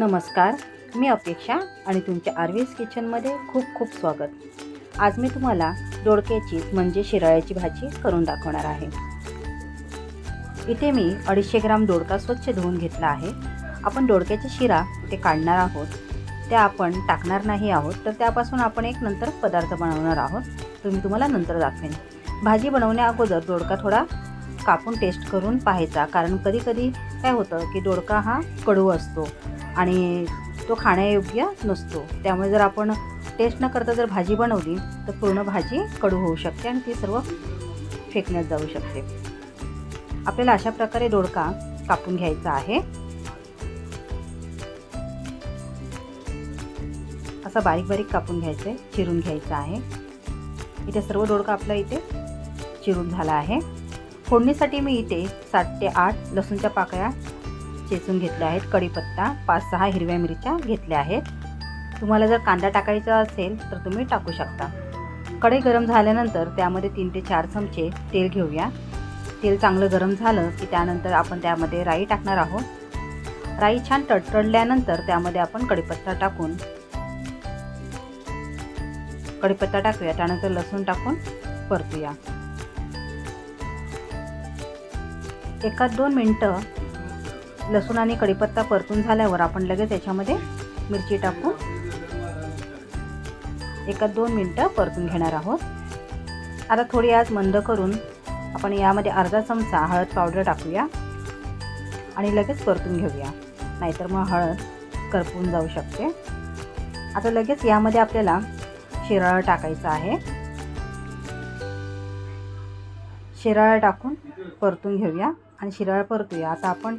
नमस्कार मी अपेक्षा आणि तुमच्या आरवीज किचनमध्ये खूप खूप स्वागत. आज मी तुम्हाला दोडक्याची म्हणजे शिराळ्याची भाजी करून दाखवणार आहे. इथे मी अडीचशे ग्राम दोडका स्वच्छ धुवून घेतला आहे. आपण दोडक्याची शिरा ते काढणार आहोत. त्या आपण टाकणार नाही आहोत तर त्यापासून आपण एक नंतर पदार्थ बनवणार आहोत. तुम्ही तुम्हाला नंतर दाखवेन. भाजी बनवण्या अगोदर दोडका थोडा कापून टेस्ट करून पाहायचा. कारण कधी कधी काय होतं की दोडका हा कडू असतो आणि तो खाण्यायोग्य नसतो. त्यामुळे जर आपण टेस्ट न करता जर भाजी बनवली तर पूर्ण भाजी कडू होऊ शकते आणि ती सर्व फेकण्यात जाऊ शकते. आपल्याला अशा प्रकारे दोडका कापून घ्यायचा आहे. असा बारीक बारीक कापून घ्यायचं आहे चिरून घ्यायचा आहे. इथे सर्व दोडका आपला इथे चिरून झाला आहे. फोडणीसाठी मी इथे सात ते आठ लसूणच्या पाकळ्या चेचून घेतल्या आहेत. कढीपत्ता पाच सहा हिरव्या मिरच्या घेतल्या आहेत. तुम्हाला जर कांदा टाकायचा असेल तर तुम्ही टाकू शकता. कढई गरम झाल्यानंतर त्यामध्ये तीन ते चार चमचे तेल घेऊया. तेल चांगलं गरम झालं की त्यानंतर आपण त्यामध्ये राई टाकणार आहोत. राई छान तडतडल्यानंतर त्यामध्ये आपण कढीपत्ता टाकून कढीपत्ता टाकूया. त्यानंतर लसूण टाकून परतूया. एकात दोन मिनटं लसूण आणि कढीपत्ता परतून झाल्यावर आपण लगेच याच्यामध्ये मिरची टाकून एकात दोन मिनटं परतून घेणार आहोत. आता थोडी आज मंद करून आपण यामध्ये अर्धा चमचा हळद पावडर टाकूया आणि लगेच परतून घेऊया. नाहीतर मग हळद करपून जाऊ शकते. आता लगेच यामध्ये आपल्याला शिराळा टाकायचा आहे. शिराळा टाकून परतून घेऊया. आणि शिराळा परतूया. आता आपण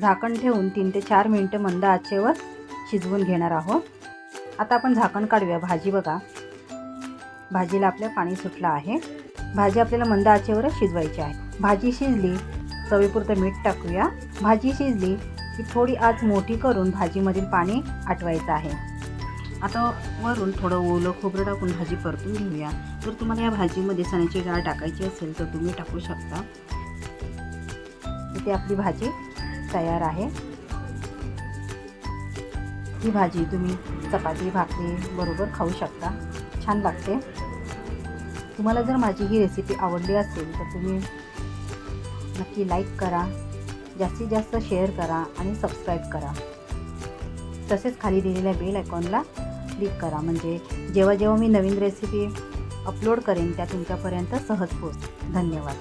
झाकण ठेवून तीन ते चार मिनटं मंद आचेवर शिजवून घेणार आहोत. आता आपण झाकण काढूया. भाजी बघा. भाजीला आपल्या पाणी सुटलं आहे. भाजी आपल्याला मंद आचेवरच शिजवायची आहे. भाजी शिजली चवीपुरतं मीठ टाकूया. भाजी शिजली की थोडी आज मोठी करून भाजीमधील पाणी आटवायचं आहे. आता वरून थोडं ओलं खोबरं टाकून भाजी परतून घेऊया. जर तुम्हाला या भाजीमध्ये चण्याची डाळ टाकायची असेल तर तुम्ही टाकू शकता. इथे आपली भाजी तयार आहे. ही भाजी तुम्ही चपाती भाकरी बरोबर खाऊ शकता. छान लागते. तुम्हाला जर माझी ही रेसिपी आवडली असेल तर तुम्ही नक्की लाईक करा जास्तीत जास्त शेअर करा आणि सबस्क्राईब करा. तसेच खाली दिलेल्या बेल आयकॉनला क्लिक करा. म्हणजे जेव्हा जेव्हा मी नवीन रेसिपी अपलोड करेन त्या तुमच्यापर्यंत सहज पोच धन्यवाद.